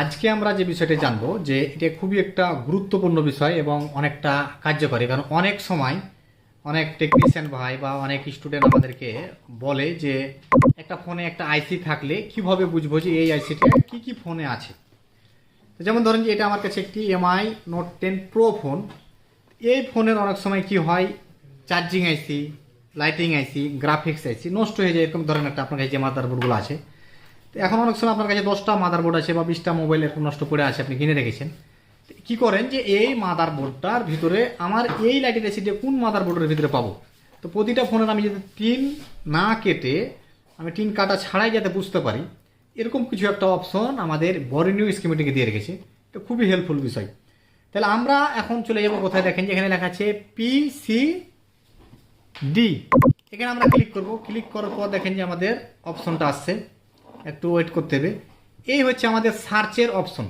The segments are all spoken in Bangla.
আজকে আমরা যে বিষয়টা জানব, যে এটা খুবই একটা গুরুত্বপূর্ণ বিষয় এবং অনেকটা কার্যকরী। কারণ অনেক সময় অনেক টেকনিশিয়ান ভাই বা অনেক স্টুডেন্ট আমাদেরকে বলে যে, একটা ফোনে একটা আইসি থাকলে কীভাবে বুঝব যে এই আইসিটা কি কি ফোনে আছে? যেমন ধরেন যে এটা আমার কাছে একটি Mi note ten pro phone এই ফোনের অনেক সময় কি হয় charging IC lighting IC graphics IC নষ্ট হয়ে যায়, এরকম ধরেন একটা আপনার কাছে যে মাদারবোর্ডগুলো আছে। তো এখন অনেক সময় আপনার কাছে দশটা মাদারবোর্ড আছে বা বিশটা মোবাইল এরকম নষ্ট করে আছে, আপনি কিনে রেখেছেন। কি করেন যে এই মাদারবোর্ডটার ভিতরে আমার এই লাইটের এসিটা কোন মাদারবোর্ডের ভিতরে পাবো? তো প্রতিটা ফোনের আমি যদি টিন না কেটে, আমি টিন কাটা ছাড়াই যাতে বুঝতে পারি, এরকম কিছু একটা অপশন আমাদের বরেনিউ স্কিমেটিকে দিয়ে রেখেছে। তো খুবই হেল্পফুল বিষয়। তাহলে আমরা এখন চলে যাব কোথায়? দেখেন যে এখানে লেখা আছে পিসি ডি এখানে আমরা ক্লিক করব। ক্লিক করার পর দেখেন যে আমাদের অপশনটা আসছে। একটু ওয়েট করতে হবে। এই হচ্ছে আমাদের সার্চের অপশন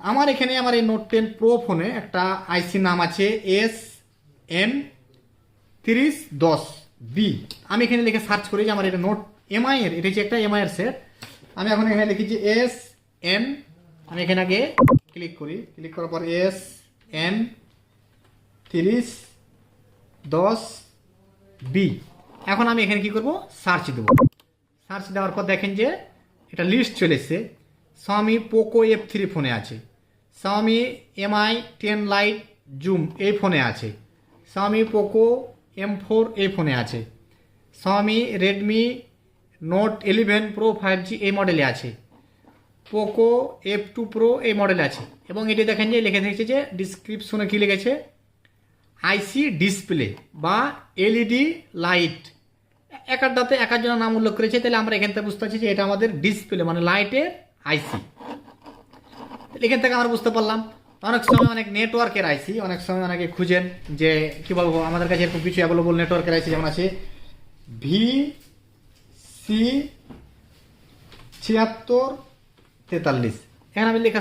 আমার এখানে আমার এই নোট টেন প্রো ফোনে একটা আইসি নাম আছে এস এম তিরিশ দশ বি আমি এখানে লিখে সার্চ করি যে আমার এটা নোট এমআই এর, এটা হচ্ছে একটা এমআই এর সেট আমি এখন এখানে লিখেছি এস এম আমি এখানে আগে ক্লিক করি। ক্লিক করার পর এস এম তিরিশ দশ বি এখন আমি এখানে কি করব? সার্চ দেবো। সার্চ দেওয়ার পর দেখেন যে এটা লিস্ট চলে এসছে। স্বামী পোকো এফ থ্রি ফোনে আছে। স্বামী এমআই টেন লাইট জুম এই ফোনে আছে। স্বামী পোকো এম ফোর এই ফোনে আছে। স্বামী Redmi note eleven pro five G এই মডেলে আছে। পোকো এফ টু প্রো এই মডেলে আছে। এবং এটি দেখেন যে লিখে দেখেছে যে ডিসক্রিপশনে কী লিখেছে আইসি ডিসপ্লে বা এলইডি লাইট এক একটাতে এক একজনের নাম উল্লেখ করেছে, তাহলে আমরা এখান থেকে বুঝতে পারছি যে এটা আমাদের ডিসপ্লে মানে লাইটের আইসি এখান থেকে আমরা বুঝতে পারলাম, অনেক সময় অনেক নেটওয়ার্কের আইসি অনেক সময় অনেকে খুঁজেন যে, কি বলব, আমাদের কাছে এরকম কিছু অ্যাভেলেবল নেটওয়ার্কের আইসি যেমন আছে ভি সি ছিয়াত্তর তেতাল্লিশ। এখানে আমি লেখা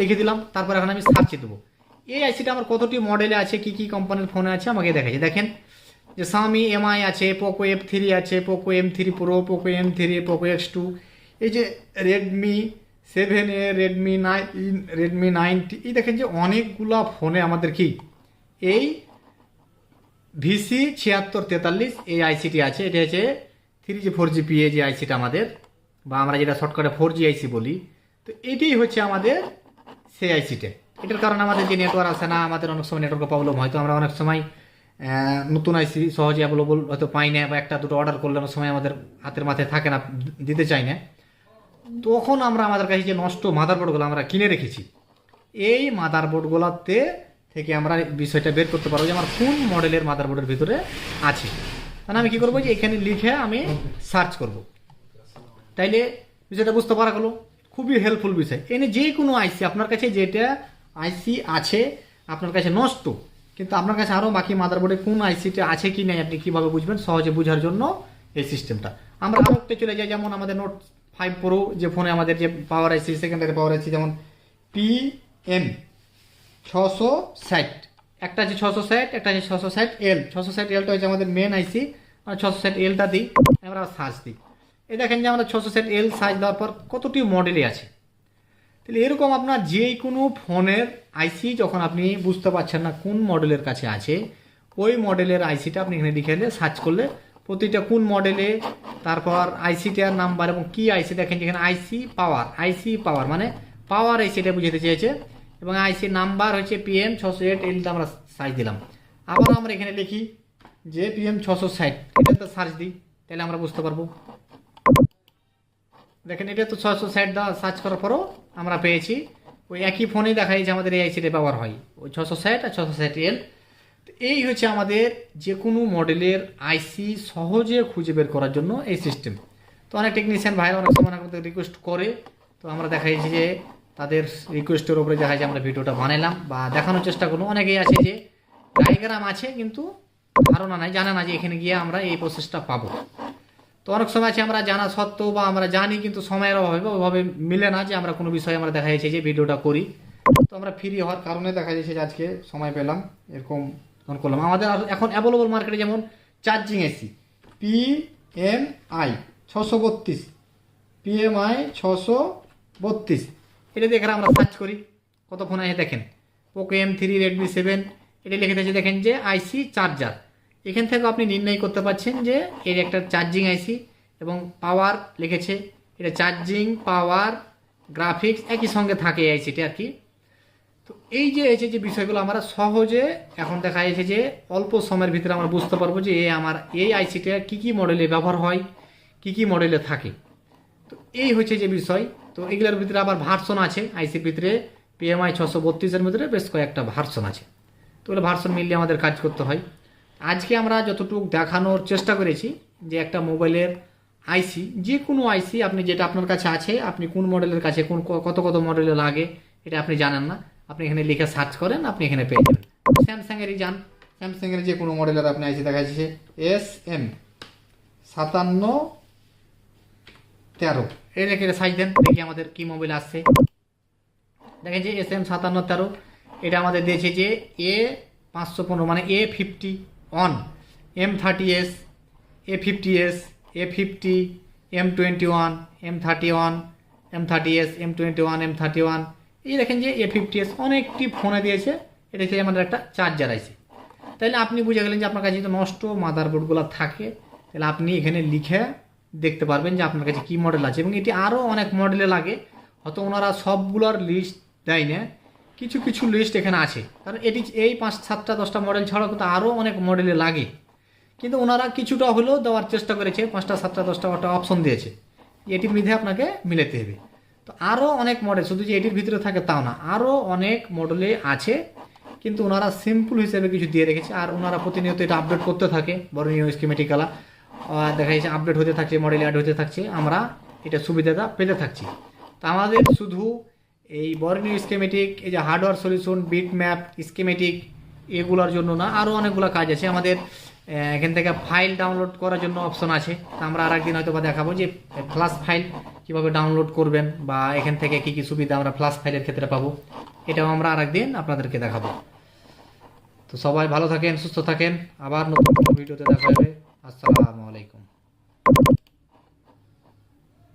লিখে দিলাম, তারপর এখন আমি সার্চে দেবো। এই আইসিটা আমার কতটি মডেলে আছে, কি কি কোম্পানির ফোনে আছে, আমাকে দেখাচ্ছে দেখেন যে সামি এমআই আছে পোকো এফ থ্রি আছে Poco M three pro Poco M three Poco X two এই যে Redmi seven A Redmi nine Redmi ninety এই দেখেন যে অনেকগুলা ফোনে আমাদের কি? এই ভিসি ছিয়াত্তর তেতাল্লিশ, এই আইসিটি আছে। এটা হচ্ছে three G four G P যে আইসিটা আমাদের। বা আমরা যেটা শর্টকাটে ফোর জি আইসি বলি। তো এটাই হচ্ছে আমাদের সেই আইসিটা এটার কারণে আমাদের যে নেটওয়ার্ক আসে না, আমাদের অনেক সময় নেটওয়ার্কের প্রবলেম হয়তো আমরা অনেক সময় নতুন আইসি সহজে অ্যাভেলেবল হয়তো পাই না বা একটা দুটো অর্ডার করলে সময় আমাদের হাতের মাথায় থাকে না, দিতে চাই না। তখন আমরা আমাদের কাছে যে নষ্ট মাদারবোর্ডগুলো আমরা কিনে রেখেছি, এই মাদারবোর্ডগুলোতে থেকে আমরা বিষয়টা বের করতে পারব যে আমার কোন মডেলের মাদারবোর্ডের ভিতরে আছে। তাহলে আমি কি করব যে এখানে লিখে আমি সার্চ করব। তাইলে বিষয়টা বুঝতে পারা গেলো। খুবই হেল্পফুল বিষয়। এনে যে কোনো আইসি, আপনার কাছে যেটা আইসি আছে, আপনার কাছে নষ্ট কিন্তু আপনার কাছে আরও বাকি মাদারবোর্ডে কোন আইসিটা আছে কি নাই আপনি কীভাবে বুঝবেন? সহজে বোঝার জন্য এই সিস্টেমটা আমরা আরও চলে যাই, যেমন আমাদের নোট ফাইভ প্রো যে ফোনে আমাদের যে পাওয়ার আইসি সেকেন্ডারি পাওয়ার আইসি যেমন পি এম ছশো ষাট। একটা আছে ছশো ষাট, একটা আছে ছশো ষাট এল ছশো ষাট এলটা হচ্ছে আমাদের মেন আইসি আর ছশো ষাট এলটা দিই, আমরা সার্চ দিই। এই দেখেন যে আমরা ছশো ষাট এল সার্চ দেওয়ার পর কতটি মডেলই আছে। তাহলে এরকম আপনার যে কোনো ফোনের আইসি যখন আপনি বুঝতে পারছেন না কোন মডেলের কাছে আছে, ওই মডেলের আইসিটা আপনি এখানে লিখে দিলে সার্চ করলে প্রতিটা কোন মডেলে, তারপর আইসিটার নাম্বার এবং কি আইসি দেখেন যেখানে আইসি পাওয়ার আইসি পাওয়ার মানে পাওয়ার আইসিটা বুঝাতে চেয়েছে এবং আইসি নাম্বার হচ্ছে পিএম ছশো এইট এলটা আমরা সার্চ দিলাম। আবার আমরা এখানে লিখি যে পিএম ছশো ষাট এটা সার্চ দিই, তাহলে আমরা বুঝতে পারব। দেখেন, এটা তো ছশো ষাট দা সার্চ করার পরও আমরা পেয়েছি। ওই একই ফোনেই দেখা যাচ্ছে আমাদের এই আইসিটা ব্যবহার হয়। ওই ছশো ষাট আর ছশো ষাট এল এই হচ্ছে আমাদের যে কোনো মডেলের আইসি সহজে খুঁজে বের করার জন্য এই সিস্টেম তো অনেক টেকনিশিয়ান ভাইরা অনেক সময় আমাদের রিকোয়েস্ট করে। তো আমরা দেখা যে তাদের রিকোয়েস্টের উপরে দেখা আমরা ভিডিওটা বানালাম বা দেখানোর চেষ্টা করলাম। অনেকেই আছে যে ডায়াগ্রাম আছে, কিন্তু ধারণা নাই, জানে না যে এখানে গিয়ে আমরা এই প্রসেসটা পাবো। তো অনেক সময় আছে আমরা জানা সত্ত্বেও বা আমরা জানি, কিন্তু সময়ের অভাবে বা ওইভাবে মিলে না যে আমরা কোনো বিষয়ে আমরা দেখা যাচ্ছে যে ভিডিওটা করি। তো আমরা ফ্রি হওয়ার কারণে দেখা যাচ্ছে যে আজকে সময় পেলাম, এরকম তখন করলাম। আমাদের এখন অ্যাভেলেবল মার্কেটে যেমন charging AC P M I ছশো বত্রিশ পি এম আই ছশো বত্রিশ। এটা দেখে আমরা সার্চ করি কত ফোন আছে দেখেন? Poco M three Redmi seven এটা লিখে দিয়েছে দেখেন যে আইসি চার্জার এখান থেকে আপনি নির্ণয় করতে পারছেন যে এর একটা চার্জিং আইসি এবং পাওয়ার লিখেছে। এটা চার্জিং পাওয়ার গ্রাফিক্স একই সঙ্গে থাকে এই আইসিটি আর কি। তো এই যে এই যে বিষয়গুলো আমরা সহজে এখন দেখা যাচ্ছে যে অল্প সময়ের ভিতরে আমরা বুঝতে পারব যে এই আমার এই আইসিটা কী কী মডেলে ব্যবহার হয়, কী কী মডেলে থাকে। তো এই হচ্ছে যে বিষয়। তো এগুলোর ভিতরে আবার ভার্সন আছে আইসির ভিতরে। পিএমআই ছশো বত্রিশের ভিতরে বেশ কয়েকটা ভার্সন আছে। তো ওগুলো ভার্সন মিললে আমাদের কাজ করতে হয়। আজকে আমরা যতটুকু দেখানোর চেষ্টা করেছি যে একটা মোবাইলের আইসি যে কোনো আইসি, আপনি যেটা আপনার কাছে আছে, আপনি কোন মডেলের কাছে, কোন কত কত মডেলে লাগে, এটা আপনি জানেন না। আপনি এখানে লিখে সার্চ করেন, আপনি এখানে পেয়ে যাবেন। স্যামসাংয়েরই যান। স্যামসাংয়ের যে কোনো মডেলের আপনি আইসি দেখা যাচ্ছে, এস এম, সাতান্ন, তেরো। এই রেখে সাইজ দেন, দেখি আমাদের কি মোবাইল আসছে। দেখেন যে এস এম সাতান্ন তেরো, এটা আমাদের দিয়েছে যে এ পাঁচশো পনেরো মানে A fifty. One M thirty S A fifty S A fifty M twenty one M thirty one M thirty S M twenty one M thirty one এই দেখেন যে এ ফিফটি এস অনেকটি ফোনে দিয়েছে, এটা হচ্ছে আমাদের একটা চার্জার আছে। তাহলে আপনি বুঝে গেলেন যে আপনার কাছে যদি নষ্ট মাদারবোর্ডগুলো থাকে তাহলে আপনি এখানে লিখে দেখতে পারবেন যে আপনার কাছে কী মডেল আছে। এবং এটি আরও অনেক মডেলে লাগে, হয়তো ওনারা সবগুলোর লিস্ট দেয় না কিছু কিছু লিস্ট এখানে আছে। কারণ এটি এই পাঁচ সাতটা দশটা মডেল ছাড়াও কিন্তু আরও অনেক মডেলে লাগে। কিন্তু ওনারা কিছুটা হলেও দেওয়ার চেষ্টা করেছে, পাঁচটা সাতটা দশটা একটা অপশন দিয়েছে। এটির মধ্যে আপনাকে মিলাতে হবে। তো আরও অনেক মডেল শুধু যে এটির ভিতরে থাকে তাও না আরও অনেক মডেলে আছে। কিন্তু ওনারা সিম্পল হিসেবে কিছু দিয়ে রেখেছে। আর ওনারা প্রতিনিয়ত এটা আপডেট করতে থাকে, বড় বরণীয় স্কিমেটিকালা দেখা যাচ্ছে আপডেট হতে থাকছে মডেল অ্যাড হতে থাকছে। আমরা এটা সুবিধাটা পেতে থাকছি। তো আমাদের শুধু এই বরণীয় স্কিমেটিক এই যে hardware solution bit map schematic এগুলোর জন্য না আরও অনেকগুলো কাজ আছে। আমাদের এখান থেকে ফাইল ডাউনলোড করার জন্য অপশন আছে। আমরা আর একদিন হয়তো বা দেখাবো যে ফ্লাশ ফাইল কীভাবে ডাউনলোড করবেন বা এখান থেকে কী কী সুবিধা আমরা ফ্লাশ ফাইলের ক্ষেত্রে পাবো। এটাও আমরা আর একদিন আপনাদেরকে দেখাবো। তো সবাই ভালো থাকেন, সুস্থ থাকেন। আবার নতুন ভিডিওতে দেখা হবে। আসসালামু আলাইকুম।